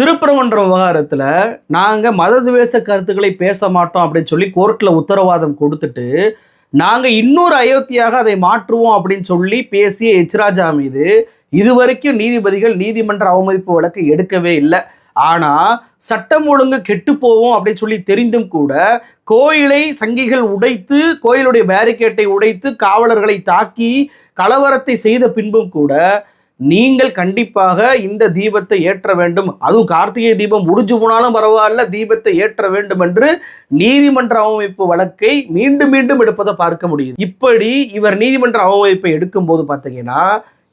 திருப்பரங்குன்றம் விவகாரத்தில் நாங்கள் மததுவேச கருத்துக்களை பேச மாட்டோம் அப்படின்னு சொல்லி கோர்ட்டில் உத்தரவாதம் கொடுத்துட்டு நாங்கள் இன்னொரு அயோத்தியாக அதை மாற்றுவோம் அப்படின்னு சொல்லி பேசிய எச்ராஜா மீது இதுவரைக்கும் நீதிபதிகள் நீதிமன்ற அவமதிப்பு வழக்கு எடுக்கவே இல்லை. ஆனால் சட்டம் ஒழுங்கு கெட்டு போவோம் அப்படின்னு சொல்லி தெரிந்தும் கூட கோயிலை சங்கிகள் உடைத்து கோயிலுடைய பேரிகேட்டை உடைத்து காவலர்களை தாக்கி கலவரத்தை செய்த பின்பும் கூட நீங்கள் கண்டிப்பாக இந்த தீபத்தை ஏற்ற வேண்டும். அதுவும் கார்த்திகை தீபம் முடிஞ்சு போனாலும் பரவாயில்ல தீபத்தை ஏற்ற வேண்டும் என்று நீதிமன்ற அவமதிப்பு வழக்கை மீண்டும் மீண்டும் எடுப்பதை பார்க்க முடியுது. இப்படி இவர் நீதிமன்ற அவமதிப்பை எடுக்கும்போது பார்த்தீங்கன்னா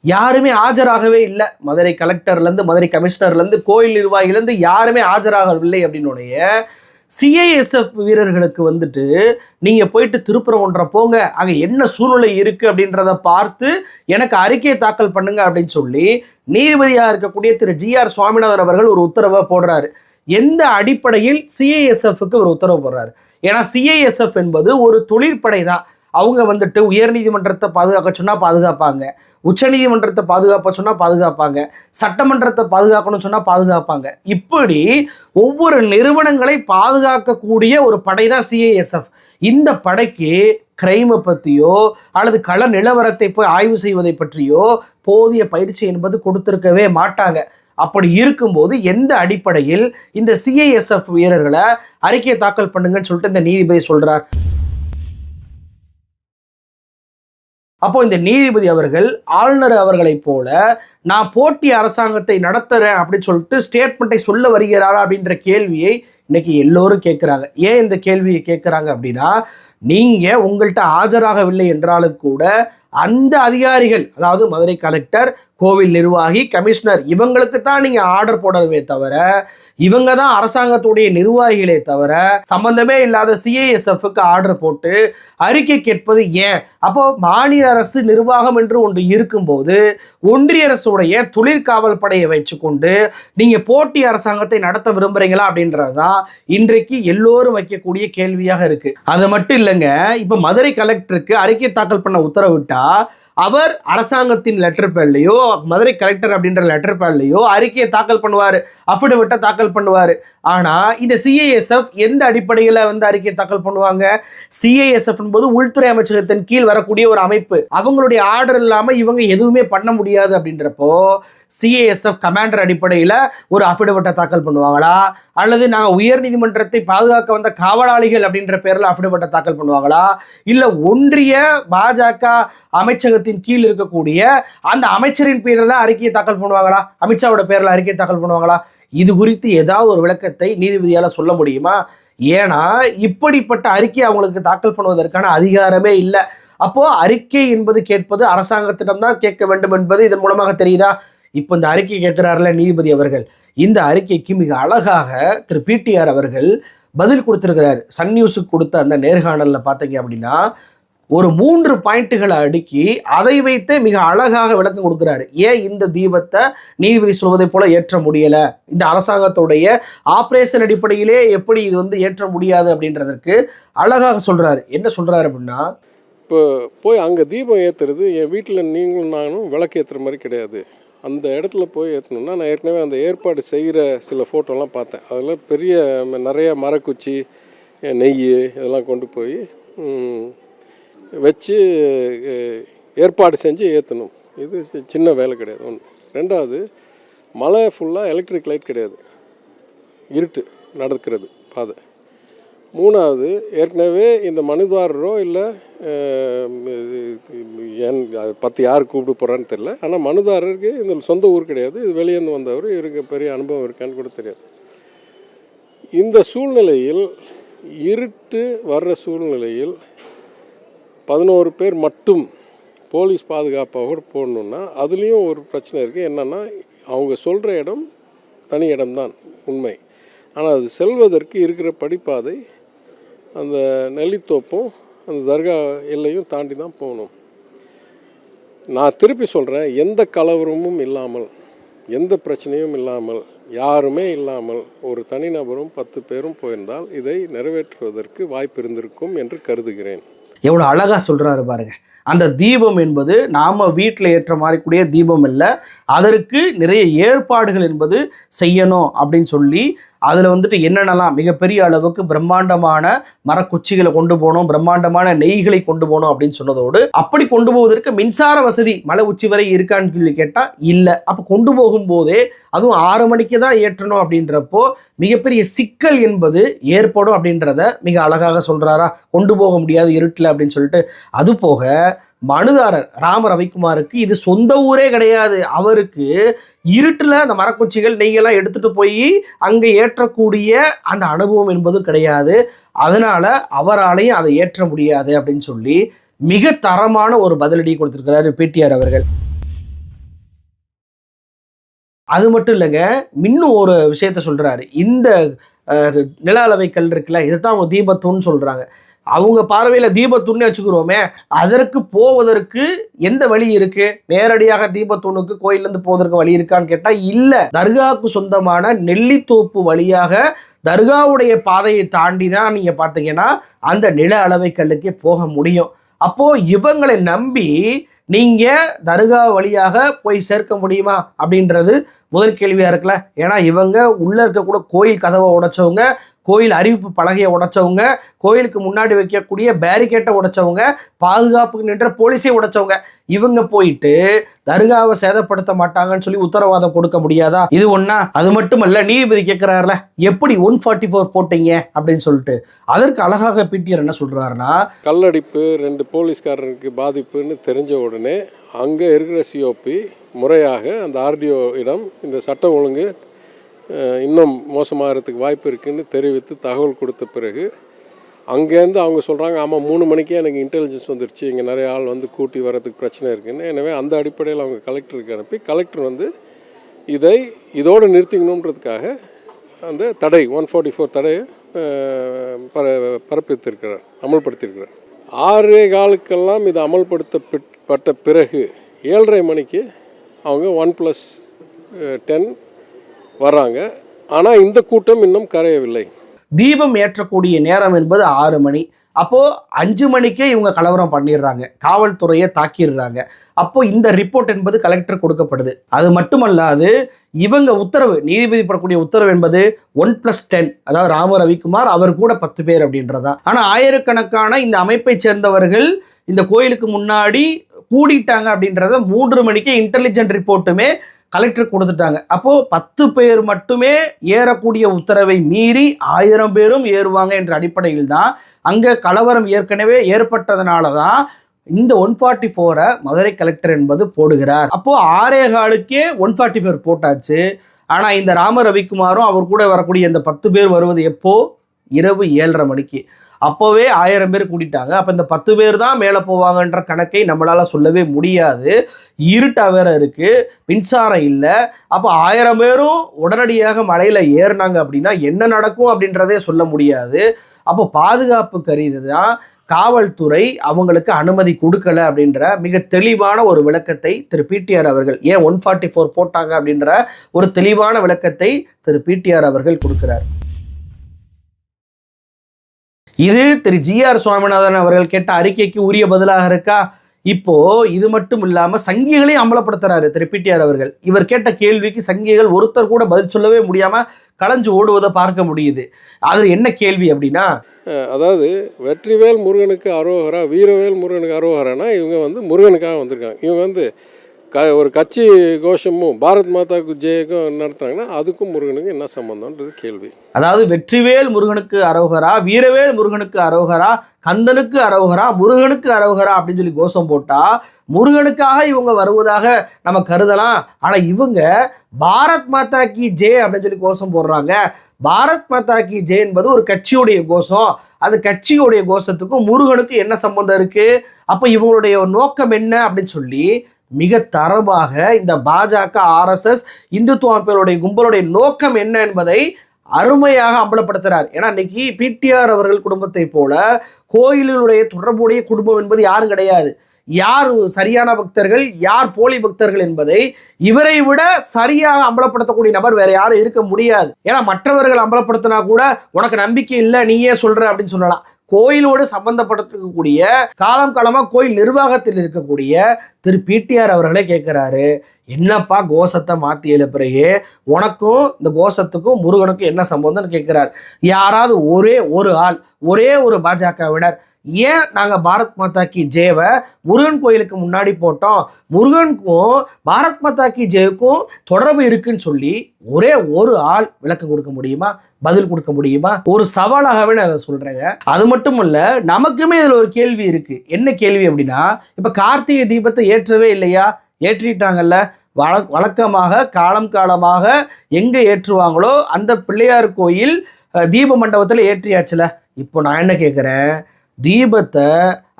யாருமே ஆஜராகவே இல்லை. மதுரை கலெக்டர்லேருந்து மதுரை கமிஷனர்லேருந்து கோயில் நிர்வாகிலேருந்து யாருமே ஆஜராகவில்லை அப்படின்னுடைய சிஐஎஸ்எஃப் வீரர்களுக்கு வந்துட்டு நீங்கள் போயிட்டு திருப்புறம் ஒன்றை போங்க அங்கே என்ன சூழ்நிலை இருக்குது அப்படின்றத பார்த்து எனக்கு அறிக்கையை தாக்கல் பண்ணுங்க அப்படின்னு சொல்லி நீதிபதியாக இருக்கக்கூடிய திரு ஜிஆர் சுவாமிநாதன் அவர்கள் ஒரு உத்தரவை போடுறாரு. எந்த அடிப்படையில் சிஐஎஸ்எஃப்க்கு ஒரு உத்தரவு போடுறாரு? ஏன்னா சிஐஎஸ்எஃப் என்பது ஒரு தொழிற்படை தான் அவங்க வந்துட்டு உயர்நீதிமன்றத்தை பாதுகாக்க சொன்னால் பாதுகாப்பாங்க. உச்சநீதிமன்றத்தை பாதுகாப்ப சொன்னால் பாதுகாப்பாங்க. சட்டமன்றத்தை பாதுகாக்கணும்னு சொன்னால் பாதுகாப்பாங்க. இப்படி ஒவ்வொரு நிறுவனங்களை பாதுகாக்கக்கூடிய ஒரு படை தான் சிஐஎஸ்எஃப் இந்த படைக்கு கிரைமை பற்றியோ அல்லது கள நிலவரத்தை போய் ஆய்வு செய்வதை பற்றியோ போதிய பயிற்சி என்பது கொடுத்துருக்கவே மாட்டாங்க. அப்படி இருக்கும்போது எந்த அடிப்படையில் இந்த சிஐஎஸ்எஃப் வீரர்களை அறிக்கையை தாக்கல் பண்ணுங்கன்னு சொல்லிட்டு இந்த நீதிபதி சொல்கிறார் அப்போ இந்த நீதிபதி அவர்கள் ஆளுநர் அவர்களைப் போல நான் போட்டி அரசாங்கத்தை நடத்துறேன் அப்படின்னு சொல்லிட்டு ஸ்டேட்மெண்ட்டை சொல்ல வருகிறாரா அப்படின்ற கேள்வியை இன்னைக்கு எல்லோரும் கேட்குறாங்க. ஏன் இந்த கேள்வியை கேட்குறாங்க அப்படின்னா நீங்கள் உங்கள்கிட்ட ஆஜராகவில்லை என்றாலும் கூட அந்த அதிகாரிகள் அதாவது மதுரை கலெக்டர் கோவில் நிர்வாகி கமிஷனர் இவங்களுக்கு தான் நீங்கள் ஆர்டர் போடணுமே தவிர இவங்க தான் அரசாங்கத்துடைய நிர்வாகிகளே தவிர சம்பந்தமே இல்லாத சிஐஎஸ்எஃப்க்கு ஆர்டர் போட்டு அறிக்கை கேட்பது ஏன்? அப்போ மாநில அரசு நிர்வாகம் என்று ஒன்று இருக்கும்போது ஒன்றிய அரசுடைய தொழிற்காவல் படையை வச்சுக்கொண்டு நீங்கள் போட்டி அரசாங்கத்தை நடத்த விரும்புறீங்களா அப்படின்றது தான் இன்றைக்கு எல்லோரும் வைக்கக்கூடிய கேள்வியாக இருக்கு. அது மட்டும் இல்லைங்க இப்போ மதுரை கலெக்டருக்கு அறிக்கை தாக்கல் பண்ண உத்தரவிட்டா அவர் அரசாங்கத்தின் லெட்டர் பேர்லையோ மதுரை கலெக்டர் அப்படின்ற லெட்டர் பேர்லையோ அறிக்கையை தாக்கல் பண்ணுவார் அஃபிடவிட்டை தாக்கல் பண்ணுவார். ஆனால் இந்த சிஐஎஸ்எஃப் எந்த அடிப்படையில் வந்து அறிக்கையை தாக்கல் பண்ணுவாங்க? சிஐஎஸ்எஃப் என்பது உள்துறை அமைச்சகத்தின் கீழ் வரக்கூடிய ஒரு அமைப்பு. அவங்களுடைய ஆர்டர் இல்லாமல் இவங்க எதுவுமே பண்ண முடியாது அப்படின்றப்போ சிஐஎஸ்எஃப் கமாண்டர் அடிப்படையில் ஒரு அஃபிடவிட்டை தாக்கல் பண்ணுவாங்களா? அல்லது நாங்கள் உயர்நீதிமன்றத்தை பாதுகாக்க வந்த காவலாளிகள் அப்படின்ற பேரில் அஃபிடவிட்டை தாக்கல் பண்ணுவாங்களா? இல்லை ஒன்றிய பாஜக அமைச்சகத்தின் கீழ் இருக்கக்கூடிய அந்த அமைச்சரின் பேரில் அறிக்கையை தாக்கல் பண்ணுவாங்களா? அமித்ஷாவோட பேரில் அறிக்கை தாக்கல் பண்ணுவாங்களா? இது குறித்து ஏதாவது ஒரு விளக்கத்தை நீதிபதியால் சொல்ல முடியுமா? ஏன்னா இப்படிப்பட்ட அறிக்கை அவங்களுக்கு தாக்கல் பண்ணுவதற்கான அதிகாரமே இல்லை. அப்போ அறிக்கை என்பது கேட்பது அரசாங்கத்திடம்தான் கேட்க வேண்டும் என்பது இதன் மூலமாக தெரியுதா? இப்போ இந்த அறிக்கை கேட்கிறாருல நீதிபதி அவர்கள். இந்த அறிக்கைக்கு மிக அழகாக திரு பிடிஆர் அவர்கள் பதில் கொடுத்துருக்கிறார். சன் நியூஸுக்கு கொடுத்த அந்த நேர்காணலில் பார்த்தீங்க அப்படின்னா ஒரு மூன்று பாயிண்ட்டுகளை அடுக்கி அதை வைத்தே மிக அழகாக விளக்கம் கொடுக்குறாரு. ஏன் இந்த தீபத்தை நீதிபதி சொல்வதைப் போல ஏற்ற முடியலை? இந்த அரசாங்கத்துடைய ஆப்ரேஷன் அடிப்படையிலே எப்படி இது வந்து ஏற்ற முடியாது அப்படின்றதற்கு அழகாக சொல்கிறாரு என்ன சொல்கிறாரு அப்படின்னா இப்போ போய் அங்கே தீபம் ஏற்றுறது என் வீட்டில் நீங்களும் நானும் விளக்கு ஏற்றுற மாதிரி கிடையாது. அந்த இடத்துல போய் ஏற்றணும்னா நான் ஏற்கனவே அந்த ஏற்பாடு செய்கிற சில ஃபோட்டோலாம் பார்த்தேன். அதில் பெரிய ம- நிறைய மரக்குச்சி நெய் இதெல்லாம் கொண்டு போய் வச்சு ஏற்பாடு செஞ்சு ஏற்றணும் இது சி- சின்ன வேலை கிடையாது. ஒன்று ரெண்டாவது மலை ஃபுல்லாக எலக்ட்ரிக் லைட் கிடையாது. இருட்டு நடக்கிறது பாதை. மூணாவது ஏற்கனவே இந்த மனுதாரரோ இல்லை என் அதை யார் கூப்பிட்டு போகிறான்னு தெரில ஆனால் மனுதாரருக்கு இந்த சொந்த ஊர் கிடையாது. இது வெளியேந்து வந்தவர் இவருக்கு பெரிய அனுபவம் இருக்கான்னு கூட தெரியாது. இந்த சூழ்நிலையில் இருட்டு வர்ற சூழ்நிலையில் பதினோரு பேர் மட்டும் போலீஸ் பாதுகாப்பாக போடணுன்னா அதுலேயும் ஒரு பிரச்சனை இருக்குது என்னென்னா அவங்க சொல்கிற இடம் தனி இடம்தான் உண்மை. ஆனால் அது செல்வதற்கு இருக்கிற படிப்பாதை அந்த நெல்லித்தோப்பும் அந்த தர்கா எல்லையும் தாண்டி தான் போகணும். நான் திருப்பி சொல்கிறேன் எந்த கலவரமும் இல்லாமல் எந்த பிரச்சனையும் இல்லாமல் யாருமே இல்லாமல் ஒரு தனிநபரும் பத்து பேரும் போயிருந்தால் இதை நிறைவேற்றுவதற்கு வாய்ப்பு இருந்திருக்கும் என்று கருதுகிறேன். எவ்வளோ அழகாக சொல்கிறாரு பாருங்க. அந்த தீபம் என்பது நாம் வீட்டில் ஏற்ற மாதிரி கூடிய தீபம் இல்லை. அதற்கு நிறைய ஏற்பாடுகள் என்பது செய்யணும் அப்படின்னு சொல்லி அதில் வந்துட்டு என்னென்னலாம் மிகப்பெரிய அளவுக்கு பிரம்மாண்டமான மரக்குச்சிகளை கொண்டு போகணும் பிரம்மாண்டமான நெய்களை கொண்டு போகணும் அப்படின்னு சொன்னதோடு அப்படி கொண்டு போவதற்கு மின்சார வசதி மலை உச்சி வரை இருக்கான்னு சொல்லி கேட்டால் இல்லை. அப்போ கொண்டு போகும்போதே அதுவும் ஆறு மணிக்கு தான் ஏற்றணும் அப்படின்றப்போ மிகப்பெரிய சிக்கல் என்பது ஏற்படும் அப்படின்றத மிக அழகாக சொல்கிறாரா கொண்டு போக முடியாது இருட்டில் அப்படின்னு சொல்லிட்டு. அது போக மனுதாரர் ராம ரவிக்குமாருக்கு இது சொந்த ஊரே கிடையாது. அவருக்கு இருட்டில் அந்த மரக்குச்சிகள் நெய்யெல்லாம் எடுத்துட்டு போய் அங்கே ஏற்றக்கூடிய அந்த அனுபவம் என்பதும் கிடையாது. அதனால் அவராலையும் அதை ஏற்ற முடியாது அப்படின்னு சொல்லி மிக தரமான ஒரு பதிலடி கொடுத்துருக்கிறாரு பிடிஆர் அவர்கள். அது மட்டும் இல்லைங்க இன்னும் ஒரு விஷயத்த சொல்கிறாரு இந்த நில அளவை கல் இருக்குல்ல தான் அவங்க தீபத்தூன்னு சொல்கிறாங்க அவங்க பார்வையில் தீபத்தூன்னு வச்சுக்கிறோமே அதற்கு போவதற்கு எந்த வழி இருக்கு? நேரடியாக தீபத்தூணுக்கு கோயிலேருந்து போவதற்கு வழி இருக்கான்னு கேட்டால் இல்லை. தர்காவுக்கு சொந்தமான நெல்லித்தோப்பு வழியாக தர்காவுடைய பாதையை தாண்டி தான் நீங்கள் பார்த்தீங்கன்னா அந்த நில அளவை கல்லுக்கே போக முடியும். அப்போது இவங்களை நம்பி நீங்கள் தர்கா வழியாக போய் சேர்க்க முடியுமா? அப்படின்றது முதல் கேள்வியாக இருக்குல்ல? ஏன்னா இவங்க உள்ளே இருக்கக்கூட கோயில் கதவை உடைச்சவங்க கோயில் அறிவிப்பு பலகையை உடைச்சவங்க கோயிலுக்கு முன்னாடி வைக்கக்கூடிய பேரிகேட்டை உடைச்சவங்க பாதுகாப்புக்கு நின்ற போலீஸை உடைச்சவங்க. இவங்க போயிட்டு தர்காவை சேதப்படுத்த மாட்டாங்கன்னு சொல்லி உத்தரவாதம் கொடுக்க முடியாதா? இது ஒன்னா அது மட்டுமல்ல நீதிபதி கேட்கிறாருல எப்படி ஒன் ஃபார்ட்டி ஃபோர் போட்டீங்க? அப்படின்னு சொல்லிட்டு. அதற்கு அழகாக பிடிஆர் என்ன சொல்றாருன்னா கல்லடிப்பு ரெண்டு போலீஸ்காரருக்கு பாதிப்புன்னு தெரிஞ்ச உடனே அங்கே இருக்கிற சிஓபி முறையாக அந்த ஆர்டிஓ இடம் இந்த சட்டம் ஒழுங்கு இன்னும் மோசமாகிறதுக்கு வாய்ப்பு இருக்குதுன்னு தெரிவித்து தகவல் கொடுத்த பிறகு அங்கேருந்து அவங்க சொல்கிறாங்க ஆமாம் மூணு மணிக்கே எனக்கு இன்டெலிஜென்ஸ் வந்துருச்சு. இங்கே நிறைய ஆள் வந்து கூட்டி வரதுக்கு பிரச்சனை இருக்குன்னு. எனவே அந்த அடிப்படையில் அவங்க கலெக்டருக்கு அனுப்பி கலெக்டர் வந்து இதை இதோடு நிறுத்திக்கணுன்றதுக்காக அந்த தடை ஒன் ஃபார்ட்டி ஃபோர் தடையை பர பரப்பித்திருக்கிறார் அமல்படுத்தியிருக்கிறார். ஆறே காலுக்கெல்லாம் இது அமல்படுத்தப்பட்டு பட்ட பிறகு ஏழரை மணிக்கு அவங்க ஒன் ப்ளஸ் டென் வர்றாங்க. ஆனால் இந்த கூட்டம் இன்னும் கரையவில்லை. தீபம் ஏற்றக்கூடிய நேரம் என்பது ஆறு மணி. அப்போது அஞ்சு மணிக்கே இவங்க கலவரம் பண்ணிடுறாங்க. காவல்துறையை தாக்கிடுறாங்க. அப்போது இந்த ரிப்போர்ட் என்பது கலெக்டர் கொடுக்கப்படுது. அது மட்டுமல்லாது இவங்க உத்தரவு நீதிபதி படக்கூடிய உத்தரவு என்பது ஒன் ப்ளஸ் டென் அதாவது ராம ரவிக்குமார் அவர் கூட பத்து பேர் அப்படின்றதா ஆனால் ஆயிரக்கணக்கான இந்த அமைப்பை சேர்ந்தவர்கள் இந்த கோயிலுக்கு முன்னாடி கூடிட்டாங்க அப்படின்றத மூன்று மணிக்கு இன்டெலிஜென்ட் ரிப்போர்ட்டுமே கலெக்டர் கொடுத்துட்டாங்க. அப்போது பத்து பேர் மட்டுமே ஏறக்கூடிய உத்தரவை மீறி ஆயிரம் பேரும் ஏறுவாங்க என்ற அடிப்படையில் தான் அங்கே கலவரம் ஏற்கனவே ஏற்பட்டதுனால தான் இந்த ஒன் ஃபார்ட்டி ஃபோரை மதுரை கலெக்டர் என்பது போடுகிறார். அப்போது ஆரேகாலுக்கே ஒன் ஃபார்ட்டி ஃபோர் போட்டாச்சு. ஆனால் இந்த ராம ரவிக்குமாரும் அவர் கூட வரக்கூடிய இந்த பத்து பேர் வருவது எப்போ? இரவு ஏழரை மணிக்கு. அப்போவே ஆயிரம் பேர் கூட்டிட்டாங்க. அப்போ இந்த பத்து பேர் தான் மேலே போவாங்கன்ற கணக்கை நம்மளால் சொல்லவே முடியாது. இருட்டாக வேற இருக்குது மின்சாரம் இல்லை. அப்போ ஆயிரம் பேரும் உடனடியாக மலையில் ஏறினாங்க அப்படின்னா என்ன நடக்கும் அப்படின்றதே சொல்ல முடியாது. அப்போ பாதுகாப்பு கருதி தான் காவல்துறை அவங்களுக்கு அனுமதி கொடுக்கல அப்படின்ற மிக தெளிவான ஒரு விளக்கத்தை திரு பிடிஆர் அவர்கள் ஏன் ஒன் ஃபார்ட்டி ஃபோர் போட்டாங்க அப்படின்ற ஒரு தெளிவான விளக்கத்தை திரு பிடிஆர் அவர்கள் கொடுக்கிறார். இது திரு ஜிஆர் சுவாமிநாதன் அவர்கள் கேட்ட அறிக்கைக்கு உரிய பதிலாக இருக்கா? இப்போ இது மட்டும் இல்லாம சங்கிகளையும் அம்பலப்படுத்துறாரு திரு பிடிஆர் அவர்கள். இவர் கேட்ட கேள்விக்கு சங்கிகள் ஒருத்தர் கூட பதில் சொல்லவே முடியாம களைஞ்சு ஓடுவதை பார்க்க முடியுது. அதில் என்ன கேள்வி அப்படின்னா? அதாவது வெற்றிவேல் முருகனுக்கு அரோகரா வீரவேல் முருகனுக்கு அரோகரானா இவங்க வந்து முருகனுக்காக வந்திருக்காங்க. இவங்க வந்து க ஒரு கட்சி கோஷமும் பாரத் மாதாக்கு ஜெயக்கும் நடத்துறாங்கன்னா அதுக்கும் முருகனுக்கு என்ன சம்மந்தம்ன்றது கேள்வி. அதாவது வெற்றிவேல் முருகனுக்கு அரோகரா வீரவேல் முருகனுக்கு அரோகரா கந்தனுக்கு அரோகரா முருகனுக்கு அரோகரா அப்படின்னு சொல்லி கோஷம் போட்டால் முருகனுக்காக இவங்க வருவதாக நம்ம கருதலாம். ஆனால் இவங்க பாரத் மாதா கி ஜே அப்படின்னு சொல்லி கோஷம் போடுறாங்க. பாரத் மாதா கி ஜே என்பது ஒரு கட்சியுடைய கோஷம். அது கட்சியுடைய கோஷத்துக்கும் முருகனுக்கும் என்ன சம்பந்தம் இருக்குது அப்போ இவங்களுடைய நோக்கம் என்ன அப்படின்னு சொல்லி மிக தரமாக இந்த பாஜக ஆர்எஸ்எஸ் இந்துத்துவ அமைப்பினுடைய கும்பலுடைய நோக்கம் என்ன என்பதை அருமையாக அம்பலப்படுத்துகிறார் ஏன்னா இன்னைக்கு பிடிஆர் அவர்கள் குடும்பத்தை போல கோயிலுடைய தொடர்புடைய குடும்பம் என்பது யாரும் கிடையாது. யார் சரியான பக்தர்கள் யார் போலி பக்தர்கள் என்பதை இவரை விட சரியாக அம்பலப்படுத்தக்கூடிய நபர் வேற யாரும் இருக்க முடியாது. ஏன்னா மற்றவர்கள் அம்பலப்படுத்தினா கூட உனக்கு நம்பிக்கை இல்லை நீயே சொல்ற அப்படின்னு சொல்லலாம். கோயிலோடு சம்பந்தப்படுத்தக்கூடிய காலம் காலமாக கோயில் நிர்வாகத்தில் இருக்கக்கூடிய திரு பிடிஆர் அவர்களே கேட்குறாரு என்னப்பா கோஷத்தை மாற்றி எழுப்புறையே உனக்கும் இந்த கோஷத்துக்கும் முருகனுக்கும் என்ன சம்பந்தம்னு கேட்குறாரு. யாராவது ஒரே ஒரு ஆள் ஒரே ஒரு பாஜகவினர் ஏன் நாங்கள் பாரத் மாதா கி ஜெயவை முருகன் கோயிலுக்கு முன்னாடி போட்டோம்? முருகனுக்கும் பாரத் மாதா கி ஜெயக்கும் தொடர்பு இருக்குன்னு சொல்லி ஒரே ஒரு ஆள் விளக்கம் கொடுக்க முடியுமா? பதில் கொடுக்க முடியுமா? ஒரு சவாலாகவே நான் அதை சொல்கிறேங்க அது மட்டும் இல்லை நமக்குமே இதில் ஒரு கேள்வி இருக்குது என்ன கேள்வி அப்படின்னா இப்போ கார்த்திகை தீபத்தை ஏற்றவே இல்லையா? ஏற்றிட்டாங்கல்ல. வழ வழக்கமாக காலம் காலமாக எங்கே ஏற்றுவாங்களோ அந்த பிள்ளையார் கோயில் தீப மண்டபத்தில் ஏற்றியாச்சுல. இப்போ நான் என்ன கேட்குறேன் தீபத்தை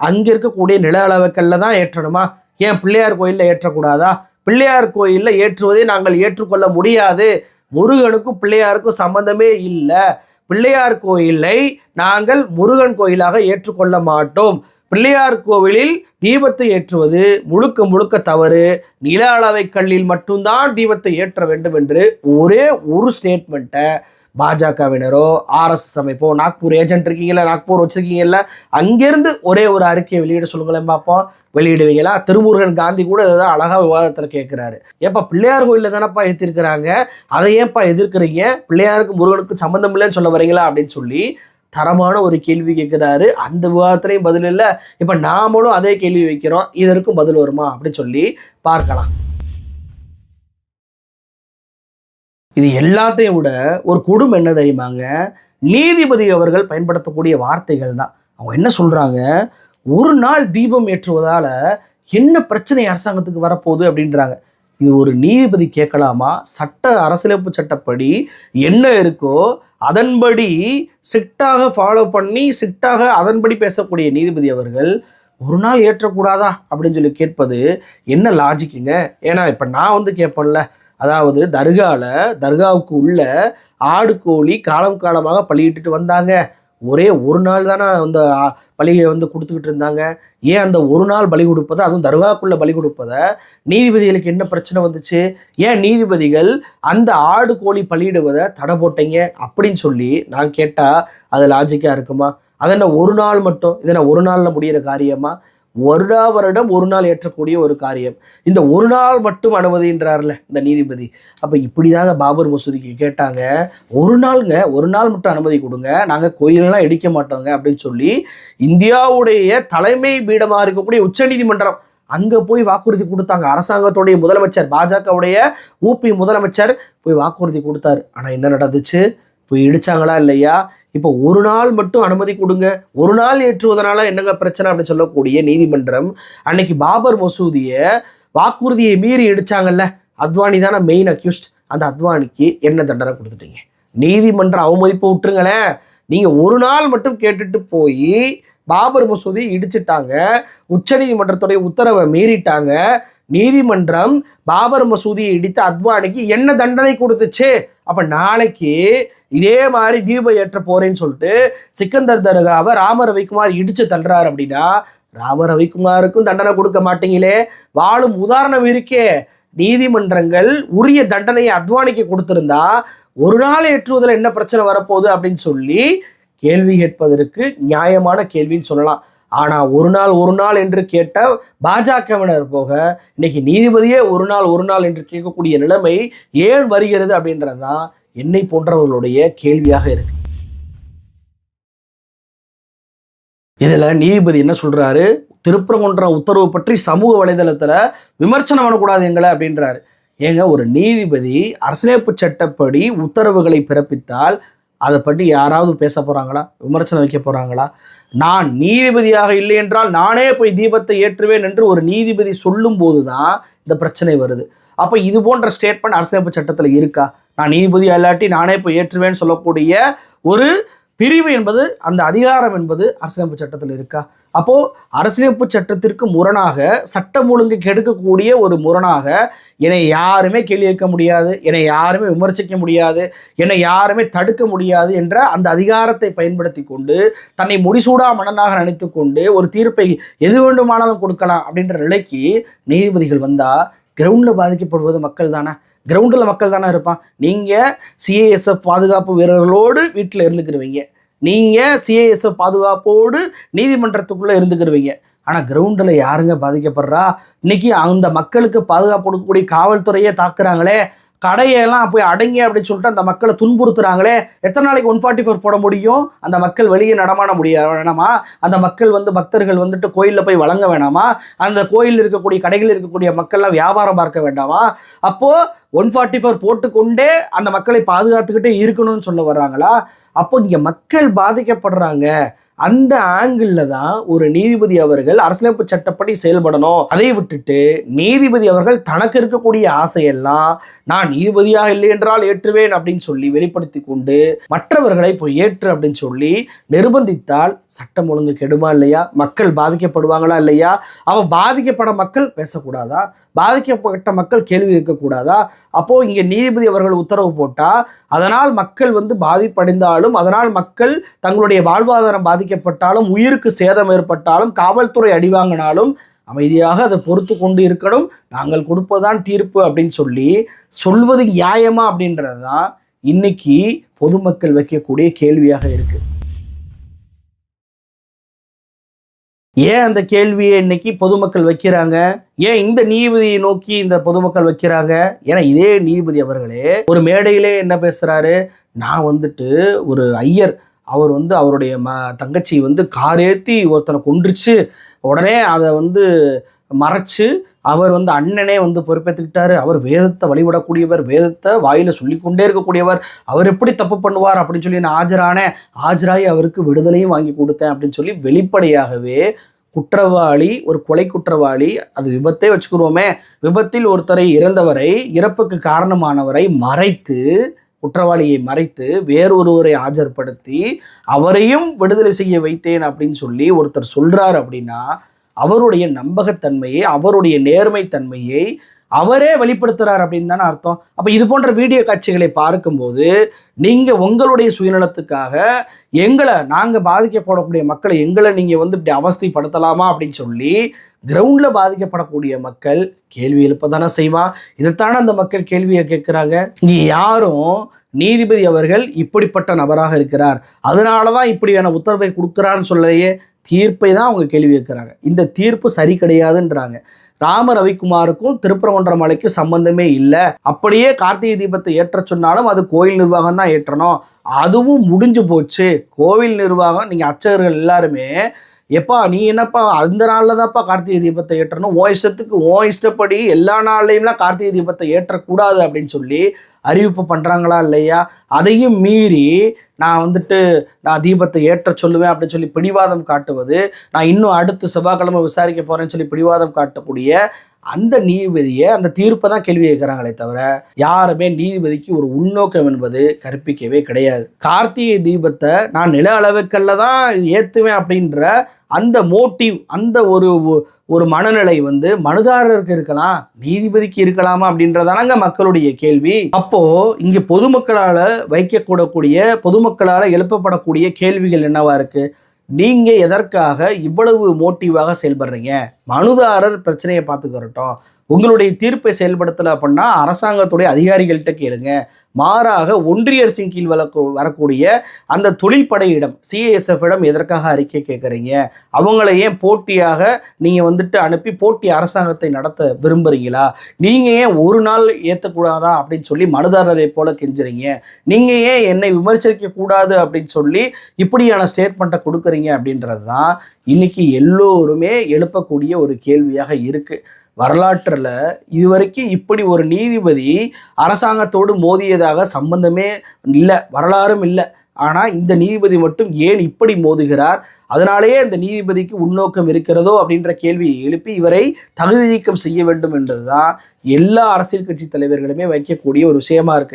அங்கே இருக்கக்கூடிய நில அளவுக்கல்ல தான் ஏற்றணுமா? ஏன் பிள்ளையார் கோயிலில் ஏற்றக்கூடாதா? பிள்ளையார் கோயிலில் ஏற்றுவதை நாங்கள் ஏற்றுக்கொள்ள முடியாது. முருகனுக்கும் பிள்ளையாருக்கும் சம்பந்தமே இல்லை. பிள்ளையார் கோயிலை நாங்கள் முருகன் கோயிலாக ஏற்றுக்கொள்ள மாட்டோம். பிள்ளையார் கோவிலில் தீபத்தை ஏற்றுவது முழுக்க முழுக்க தவறு. நில அளவை கல்லில் மட்டும்தான் தீபத்தை ஏற்ற வேண்டும் என்று ஒரே ஒரு ஸ்டேட்மெண்ட்டை பாஜகவினரோ ஆர்எஸ்எஸ் அமைப்போ நாக்பூர் ஏஜென்ட் இருக்கீங்களா நாக்பூர் வச்சிருக்கீங்கல்ல அங்கேருந்து ஒரே ஒரு அறிக்கையை வெளியிட சொல்லுங்களேன் பார்ப்போம் வெளியிடுவீங்களா? திருமுருகன் காந்தி கூட இதுதான் அழகாக விவாதத்தில் கேட்குறாரு ஏப்பா பிள்ளையார் கோயிலில் தானேப்பா எதிர்க்கிறாங்க அதை ஏன்ப்பா எதிர்க்கிறீங்க? பிள்ளையாருக்கு முருகனுக்கு சம்மந்தம் இல்லைன்னு சொல்ல வரீங்களா? அப்படின்னு சொல்லி தரமான ஒரு கேள்வி கேட்குறாரு அந்த விவாதத்துலையும் பதில் இல்லை. இப்போ நாமளும் அதே கேள்வி வைக்கிறோம். இதற்கும் பதில் வருமா? அப்படின்னு சொல்லி பார்க்கலாம். இது எல்லாத்தையும் விட ஒரு குடும்பம் என்ன தெரியுமாங்க? நீதிபதி அவர்கள் பயன்படுத்தக்கூடிய வார்த்தைகள் தான். அவங்க என்ன சொல்கிறாங்க ஒரு நாள் தீபம் ஏற்றுவதால் என்ன பிரச்சனை அரசாங்கத்துக்கு வரப்போகுது அப்படின்றாங்க. இது ஒரு நீதிபதி கேட்கலாமா? சட்ட அரசியலமைப்பு சட்டப்படி என்ன இருக்கோ அதன்படி ஸ்ட்ரிக்டாக ஃபாலோ பண்ணி ஸ்ட்ரிக்டாக அதன்படி பேசக்கூடிய நீதிபதி அவர்கள் ஒரு நாள் ஏற்றக்கூடாதா? அப்படின்னு சொல்லி கேட்பது என்ன லாஜிக்குங்க ஏன்னா இப்போ நான் வந்து கேட்பேன்ல. அதாவது தர்காவில் தர்காவுக்கு உள்ள ஆடு கோழி காலம் காலமாக பலியிட்டுட்டு வந்தாங்க. ஒரே ஒரு நாள் தானே அந்த பலியை வந்து கொடுத்துக்கிட்டு இருந்தாங்க. ஏன் அந்த ஒரு நாள் பலி கொடுப்பதை அதுவும் தர்காவுக்குள்ளே பலி கொடுப்பதை நீதிபதிகளுக்கு என்ன பிரச்சனை வந்துச்சு? ஏன் நீதிபதிகள் அந்த ஆடு கோழி பலியிடுவதை தடை போட்டீங்க அப்படின்னு சொல்லி நான் கேட்டால் அது லாஜிக்காக இருக்குமா? அதென்ன என்ன ஒரு நாள் மட்டும்? இதென்ன ஒரு நாளில் முடிகிற காரியமாக வருடா வருடம் ஒரு நாள் ஏற்றக்கூடிய ஒரு காரியம். இந்த ஒரு நாள் மட்டும் அனுமதின்றார்ல இந்த நீதிபதி. அப்போ இப்படிதாங்க பாபர் மசூதிக்கு கேட்டாங்க ஒரு நாளுங்க ஒரு நாள் மட்டும் அனுமதி கொடுங்க நாங்கள் கோயிலெல்லாம் இடிக்க மாட்டோங்க அப்படின்னு சொல்லி இந்தியாவுடைய தலைமை பீடமாக இருக்கக்கூடிய உச்சநீதிமன்றம் அங்கே போய் வாக்குறுதி கொடுத்தாங்க. அரசாங்கத்துடைய முதலமைச்சர் பாஜகவுடைய ஊபி முதலமைச்சர் போய் வாக்குறுதி கொடுத்தாரு. ஆனால் என்ன நடந்துச்சு? போய் இடிச்சாங்களா இல்லையா? இப்போ ஒரு நாள் மட்டும் அனுமதி கொடுங்க. ஒரு நாள் ஏற்றுவதனால என்னங்க பிரச்சனை அப்படின்னு சொல்லக்கூடிய நீதிமன்றம் அன்னைக்கு பாபர் மசூதியை வாக்குறுதியை மீறி இடிச்சாங்கல்ல. அத்வானி தானே மெயின் அக்யூஸ்ட் அந்த அத்வானிக்கு என்ன தண்டனை கொடுத்துட்டீங்க? நீதிமன்ற அவமதிப்பு விட்டுருங்களேன். நீங்கள் ஒரு நாள் மட்டும் கேட்டுட்டு போய் பாபர் மசூதி இடிச்சிட்டாங்க. உச்சநீதிமன்றத்துடைய உத்தரவை மீறிட்டாங்க. நீதிமன்றம் பாபர் மசூதியை இடித்த அத்வானிக்கு என்ன தண்டனை கொடுத்துச்சு? அப்ப நாளைக்கு இதே மாதிரி தீபம் ஏற்ற போறேன்னு சொல்லிட்டு சிக்கந்தர் தர்காவை ராம ரவிக்குமார் இடிச்சு தள்ளுறாரு அப்படின்னா ராம ரவிக்குமாருக்கும் தண்டனை கொடுக்க மாட்டீங்களே. வாழும் உதாரணம் இருக்கே. நீதிமன்றங்கள் உரிய தண்டனையை அத்வானிக்கு கொடுத்திருந்தா ஒரு நாள் ஏற்றுவதில் என்ன பிரச்சனை வரப்போகுது அப்படின்னு சொல்லி கேள்வி கேட்பதற்கு நியாயமான கேள்வின்னு சொல்லலாம். ஆனால் ஒரு நாள் ஒரு நாள் என்று கேட்ட பாஜகவினர் போக இன்னைக்கு நீதிபதியே ஒரு நாள் ஒரு நாள் என்று கேட்கக்கூடிய நிலைமை ஏன் வருகிறது அப்படின்றது தான் என்னை போன்றவர்களுடைய கேள்வியாக இருக்கு. இதில் நீதிபதி என்ன சொல்கிறாரு திருப்பரங்குன்ற உத்தரவு பற்றி சமூக வலைதளத்தில் விமர்சனம் பண்ணக்கூடாது எங்களை அப்படின்றாரு. ஏங்க ஒரு நீதிபதி அரசியலமைப்பு சட்டப்படி உத்தரவுகளை பிறப்பித்தால் அதை பற்றி யாராவது பேச போகிறாங்களா விமர்சனம் வைக்க போகிறாங்களா நான் நீதிபதியாக இல்லை என்றால் நானே போய் தீபத்தை ஏற்றுவேன் என்று ஒரு நீதிபதி சொல்லும்போது தான் இந்த பிரச்சனை வருது. அப்போ இது போன்ற ஸ்டேட்மெண்ட் அரசியலமைப்பு சட்டத்தில் இருக்கா? நான் நீதிபதி இல்லாட்டி நானே போய் ஏற்றுவேன்னு சொல்லக்கூடிய ஒரு பிரிவு என்பது அந்த அதிகாரம் என்பது அரசியலமைப்பு சட்டத்தில் இருக்கா? அப்போது அரசியலமைப்பு சட்டத்திற்கு முரணாக சட்டம் ஒழுங்கு கெடுக்கக்கூடிய ஒரு முரணாக என்னை யாருமே கேள்வி கேட்க முடியாது என்னை யாருமே விமர்சிக்க முடியாது என்னை யாருமே தடுக்க முடியாது என்ற அந்த அதிகாரத்தை பயன்படுத்தி கொண்டு தன்னை முடிசூடா மன்னனாக நினைத்து கொண்டு ஒரு தீர்ப்பை எது வேண்டுமானாலும் கொடுக்கலாம் அப்படின்ற நிலைக்கு நீதிபதிகள் வந்தால் கிரவுண்டில் பாதிக்கப்படுவது மக்கள் தானே கிரவுண்டில் மக்கள் தானே இருப்பான். நீங்கள் சிஏஎஸ்எஃப் பாதுகாப்பு வீரர்களோடு வீட்டில் இருந்துக்கிருவீங்க. நீங்கள் சிஏஎஸ்எஃப் பாதுகாப்போடு நீதிமன்றத்துக்குள்ளே இருந்துக்கிடுவீங்க ஆனால் கிரவுண்டில் யாருங்க பாதிக்கப்படுறா? இன்றைக்கி அந்த மக்களுக்கு பாதுகாப்பு கொடுக்கக்கூடிய காவல்துறையே தாக்குறாங்களே. கடையெல்லாம் போய் அடங்கி அப்படின்னு சொல்லிட்டு அந்த மக்களை துன்புறுத்துறாங்களே. எத்தனை நாளைக்கு ஒன் ஃபார்ட்டி ஃபோர் போட முடியும்? அந்த மக்கள் வெளியே நடமாட முடிய வேணாமா? அந்த மக்கள் வந்து பக்தர்கள் வந்துட்டு கோயிலில் போய் வழங்க வேணாமா? அந்த கோயிலில் இருக்கக்கூடிய கடைகளில் இருக்கக்கூடிய மக்கள்லாம் வியாபாரம் பார்க்க வேண்டாமா? அப்போது ஒன் ஃபார்ட்டி ஃபோர் போட்டுக்கொண்டே அந்த மக்களை பாதுகாத்துக்கிட்டே இருக்கணும்னு சொல்ல வர்றாங்களா? அப்போ இங்கே மக்கள் பாதிக்கப்படுறாங்க. அந்த ஆங்கிளில் தான் ஒரு நீதிபதி அவர்கள் அரசியலமைப்பு சட்டப்படி செயல்படணும். அதை விட்டுட்டு நீதிபதி அவர்கள் தனக்கு இருக்கக்கூடிய ஆசையெல்லாம் நான் நீதிபதியாக இல்லை என்றால் ஏற்றுவேன் அப்படின்னு சொல்லி வெளிப்படுத்தி கொண்டு மற்றவர்களை இப்போ ஏற்று அப்படின்னு சொல்லி நிர்பந்தித்தால் சட்டம் ஒழுங்கு கெடுமா இல்லையா? மக்கள் பாதிக்கப்படுவாங்களா இல்லையா? அவன் பாதிக்கப்பட மக்கள் பேசக்கூடாதா? பாதிக்கப்பட்ட மக்கள் கேள்வி கேட்கக்கூடாதா? அப்போது இங்கே நீதிபதி அவர்கள் உத்தரவு போட்டால் அதனால் மக்கள் வந்து பாதிப்படைந்தாலும் அதனால் மக்கள் தங்களுடைய வாழ்வாதாரம் பாதிக்கப்பட்டாலும் உயிருக்கு சேதம் ஏற்பட்டாலும் காவல்துறை அடிவாங்கினாலும் அமைதியாக அதை பொறுத்து கொண்டு இருக்கணும். நாங்கள் கொடுப்பதுதான் தீர்ப்பு அப்படின்னு சொல்லி சொல்வது நியாயமா அப்படின்றது தான் இன்னைக்கு பொதுமக்கள் வைக்கக்கூடிய கேள்வியாக இருக்கு. ஏன் அந்த கேள்வியை இன்னைக்கு பொதுமக்கள் வைக்கிறாங்க? ஏன் இந்த நீதிபதியை நோக்கி இந்த பொதுமக்கள் வைக்கிறாங்க? ஏன்னா இதே நீதிபதி அவர்களே ஒரு மேடையிலே என்ன பேசுறாரு? நான் வந்துட்டு ஒரு ஐயர் அவர் வந்து அவருடைய ம தங்கச்சி வந்து காரேத்தி ஒருத்தனை கொன்றுச்சு. உடனே அதை வந்து மறைச்சு அவர் வந்து அண்ணனே வந்து பொறுப்பேற்றுக்கிட்டாரு அவர் வேதத்தை வழிபடக்கூடியவர் வேதத்தை வாயில் சொல்லிக்கொண்டே இருக்கக்கூடியவர். அவர் எப்படி தப்பு பண்ணுவார் அப்படின்னு சொல்லி நான் ஆஜரானேன் ஆஜராகி அவருக்கு விடுதலையும் வாங்கி கொடுத்தேன் அப்படின்னு சொல்லி வெளிப்படையாகவே குற்றவாளி ஒரு கொலை குற்றவாளி அது விபத்தே வச்சுக்கிறோமே. விபத்தில் ஒருத்தரை இறந்தவரை இறப்புக்கு காரணமானவரை மறைத்து குற்றவாளியை மறைத்து வேறொருவரை ஆஜர்படுத்தி அவரையும் விடுதலை செய்ய வைத்தேன் அப்படின்னு சொல்லி ஒருத்தர் சொல்றார் அப்படின்னா அவருடைய நம்பகத்தன்மையை அவருடைய நேர்மைத்தன்மையை அவரே வெளிப்படுத்துறார் அப்படின்னு தானே அர்த்தம். அப்போ இது போன்ற வீடியோ காட்சிகளை பார்க்கும்போது நீங்கள் உங்களுடைய சுயநலத்துக்காக எங்களை நாங்கள் பாதிக்கப்படக்கூடிய மக்களை எங்களை நீங்கள் வந்து இப்படி அவஸ்தைப்படுத்தலாமா அப்படின்னு சொல்லி கிரவுண்டில் பாதிக்கப்படக்கூடிய மக்கள் கேள்வி எழுப்ப தானே செய்வான் இதைத்தானே அந்த மக்கள் கேள்வியை கேட்குறாங்க? இங்கே யாரும் நீதிபதி அவர்கள் இப்படிப்பட்ட நபராக இருக்கிறார். அதனால தான் இப்படியான உத்தரவை கொடுக்குறான்னு சொல்லலையே தீர்ப்பை தான் அவங்க கேள்வி கேட்குறாங்க. இந்த தீர்ப்பு சரி கிடையாதுன்றாங்க. ராம ரவிக்குமாருக்கும் திருப்பரங்குன்றம் மலைக்கும் சம்பந்தமே இல்லை. அப்படியே கார்த்திகை தீபத்தை ஏற்ற சொன்னாலும் அது கோயில் நிர்வாகம் தான் ஏற்றணும். அதுவும் முடிஞ்சு போச்சு. கோவில் நிர்வாகம் நீங்கள் அர்ச்சகர்கள் எல்லாருமே எப்பா நீ என்னப்பா அந்த நாளில் தான்ப்பா கார்த்திகை தீபத்தை ஏற்றணும்? ஓ இஷ்டத்துக்கு ஓ இஷ்டப்படி எல்லா நாள்லையும்லாம் கார்த்திகை தீபத்தை ஏற்றக்கூடாது அப்படின்னு சொல்லி அறிவிப்பு பண்ணுறாங்களா இல்லையா? அதையும் மீறி நான் வந்துட்டு நான் தீபத்தை ஏற்ற சொல்லுவேன் அப்படின்னு சொல்லி பிடிவாதம் காட்டுவது நான் இன்னும் அடுத்து செவ்வாய்க்கிழமை விசாரிக்க போகிறேன்னு சொல்லி பிடிவாதம் காட்டக்கூடிய அந்த நீதிபதியை அந்த தீர்ப்பை தான் கேள்வி கேட்குறாங்களே தவிர யாருமே நீதிபதிக்கு ஒரு உள்நோக்கம் என்பது கற்பிக்கவே கிடையாது. கார்த்திகை தீபத்தை நான் நில அளவுக்கல்ல தான் ஏற்றுவேன் அப்படின்ற அந்த மோட்டிவ் அந்த ஒரு ஒரு மனநிலை வந்து மனுதாரருக்கு இருக்கலாம் நீதிபதிக்கு இருக்கலாமா அப்படின்றதானங்க மக்களுடைய கேள்வி. அப்போ இங்க பொதுமக்களால் வைக்கக்கூடக்கூடிய பொதுமக்களால் எழுப்பப்படக்கூடிய கேள்விகள் என்னவா இருக்குது நீங்கள் எதற்காக இவ்வளவு மோட்டிவாக செயல்படுறீங்க? மனுதாரர் பிரச்சனையை பார்த்துக்கிறட்டும் உங்களுடைய தீர்ப்பை செயல்படுத்தலை அப்படின்னா அரசாங்கத்துடைய அதிகாரிகள்கிட்ட கேளுங்க. மாறாக ஒன்றிய அரசின் கீழ் வளர்க்க வரக்கூடிய அந்த தொழில்படையிடம் சிஏஎஸ்எஃப்இடம் எதற்காக அறிக்கை கேட்குறீங்க? அவங்கள ஏன் போட்டியாக நீங்கள் வந்துட்டு அனுப்பி போட்டி அரசாங்கத்தை நடத்த விரும்புகிறீங்களா நீங்கள் ஏன் ஒரு நாள் ஏற்றக்கூடாதா அப்படின்னு சொல்லி மனுதாரரை போல கெஞ்சுறீங்க. நீங்கள் ஏன் என்னை விமர்சிக்க கூடாது அப்படின்னு சொல்லி இப்படியான ஸ்டேட்மெண்ட்டை கொடுக்குறீங்க அப்படின்றது தான் இன்னைக்கு எல்லோருமே எழுப்பக்கூடிய ஒரு கேள்வியாக இருக்குது வரலாற்றில் இதுவரைக்கும் இப்படி ஒரு நீதிபதி அரசாங்கத்தோடு மோதியதாக சம்பந்தமே இல்லை வரலாறும் இல்லை. ஆனால் இந்த நீதிபதி மட்டும் ஏன் இப்படி மோதுகிறார்? அதனாலேயே இந்த நீதிபதிக்கு உள்நோக்கம் இருக்கிறதோ அப்படின்ற கேள்வியை எழுப்பி இவரை தகுதி நீக்கம் செய்ய வேண்டும் என்பதுதான் எல்லா அரசியல் கட்சி தலைவர்களுமே வைக்கக்கூடிய ஒரு விஷயமா இருக்கு.